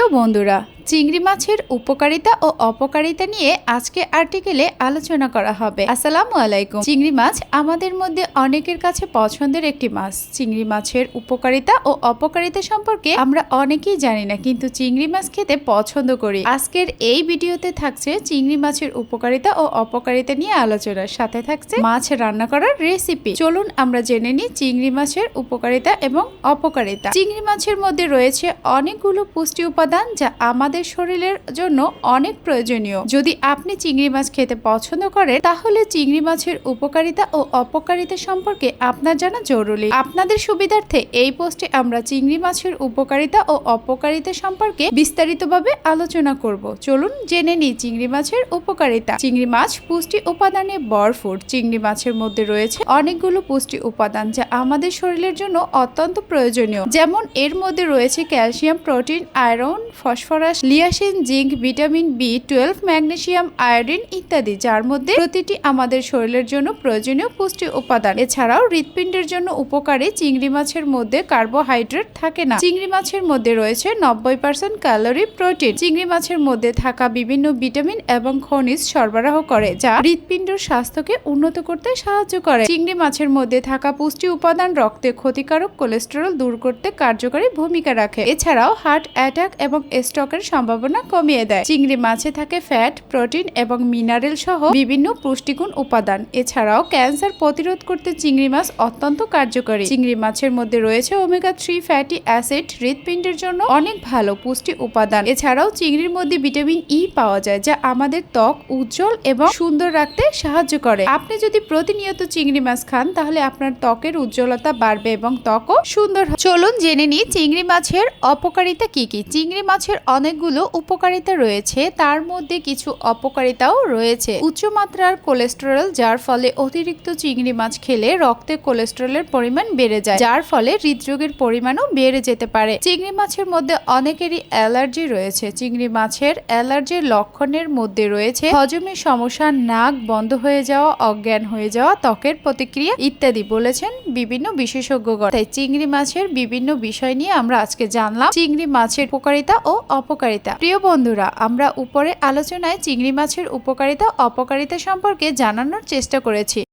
প্রিয় বন্ধুরা চিংড়ি মাছের উপকারিতা ও অপকারিতা নিয়ে আজকে আর্টিকেলে আলোচনা করা হবে। আসসালামু আলাইকুম। চিংড়ি মাছ আমাদের মধ্যে অনেকের কাছে পছন্দের একটি মাছ। চিংড়ি মাছের উপকারিতা ও অপকারিতা সম্পর্কে আমরা অনেকেই জানি না, কিন্তু চিংড়ি মাছ খেতে পছন্দ করি। আজকের এই ভিডিওতে থাকছে চিংড়ি মাছের উপকারিতা ও অপকারিতা নিয়ে আলোচনা সাথে থাকছে মাছ রান্না করার রেসিপি। চলুন আমরা জেনে নিই চিংড়ি মাছের উপকারিতা এবং অপকারিতা। চিংড়ি মাছের মধ্যে রয়েছে অনেকগুলো পুষ্টি উপাদান যা আমাদের শরীরের জন্য অনেক প্রয়োজনীয়। যদি আপনি চিংড়ি মাছ খেতে পছন্দ করেন, তাহলে চিংড়ি মাছের উপকারিতা ও অপকারিতা সম্পর্কে আপনার জানা জরুরি। আপনাদের সুবিধার্থে এই পোস্টে আমরা চিংড়ি মাছের উপকারিতা ও অপকারিতা সম্পর্কে বিস্তারিতভাবে আলোচনা করব। চলুন জেনে নিই চিংড়ি মাছের উপকারিতা। চিংড়ি মাছ পুষ্টি উপাদানে ভরপুর। চিংড়ি মাছের মধ্যে রয়েছে অনেকগুলো পুষ্টি উপাদান যা আমাদের শরীরের জন্য অত্যন্ত প্রয়োজনীয়। যেমন এর মধ্যে রয়েছে calcium, protein, iron, phosphorus niacin, zinc, vitamin B, twelve, magnesium, iodine ইত্যাদি, যার মধ্যে প্রতিটি আমাদের শরীরের জন্য প্রয়োজনীয় পুষ্টি উপাদান। এছাড়াও হৃৎপিণ্ডের জন্য উপকারী চিংড়ি মাছের মধ্যে কার্বোহাইড্রেট থাকে না। চিংড়ি মাছের মধ্যে রয়েছে নব্বই পার্সেন্ট ক্যালোরি প্রোটিন। চিংড়ি মাছের মধ্যে থাকা বিভিন্ন ভিটামিন এবং খনিজ সরবরাহ করে, যা হৃৎপিণ্ডের স্বাস্থ্যকে উন্নত করতে সাহায্য করে। চিংড়ি মাছের মধ্যে থাকা পুষ্টি উপাদান রক্তে ক্ষতিকারক কোলেস্টেরল দূর করতে কার্যকরী ভূমিকা রাখে। এছাড়াও হার্ট অ্যাটাক এবং স্ট্রোকের সম্ভাবনা কমিয়ে দেয়। চিংড়ি মাছে থাকে ফ্যাট, প্রোটিন এবং মিনারেল সহ বিভিন্ন পুষ্টিগুণ উপাদান। এছাড়াও ক্যান্সার প্রতিরোধ করতে চিংড়ি মাছ অত্যন্ত কার্যকরী। চিংড়ি মাছের মধ্যে রয়েছে ওমেগা থ্রি ফ্যাটি অ্যাসিড, হৃৎপিণ্ডের জন্য অনেক ভালো পুষ্টি উপাদান। এছাড়াও চিংড়ির মধ্যে ভিটামিন ই পাওয়া যায়, যা আমাদের ত্বক উজ্জ্বল এবং সুন্দর রাখতে সাহায্য করে। আপনি যদি প্রতিনিয়ত চিংড়ি মাছ খান, তাহলে আপনার ত্বকের উজ্জ্বলতা বাড়বে এবং ত্বকও সুন্দর চলুন জেনে নিই চিংড়ি মাছের অপকারিতা কি কি। চিংড়ি মাছের অনেকগুলো উপকারিতা রয়েছে, তার মধ্যে কিছু অপকারিতাও রয়েছে। উচ্চমাত্রার কোলেস্টেরল, যার ফলে অতিরিক্ত চিংড়ি মাছ খেলে রক্তে কোলেস্টেরলের পরিমাণ বেড়ে যায়, যার ফলে হৃদরোগের পরিমাণও বেড়ে যেতে পারে। চিংড়ি মাছের মধ্যে অনেকেরই অ্যালার্জি রয়েছে। চিংড়ি মাছের অ্যালার্জির লক্ষণের মধ্যে রয়েছে হজমের সমস্যা, নাক বন্ধ হয়ে যাওয়া, অজ্ঞান হয়ে যাওয়া, ত্বকের প্রতিক্রিয়া ইত্যাদি বলেছেন বিভিন্ন বিশেষজ্ঞগণ তাই চিংড়ি মাছের বিভিন্ন বিষয় নিয়ে আমরা আজকে জানলাম চিংড়ি মাছের উপকারিতা ও অপকারিতা। প্রিয় বন্ধুরা, আমরা উপরে আলোচনায় চিংড়ি মাছের উপকারিতা, অপকারিতা সম্পর্কে জানানোর চেষ্টা করেছি।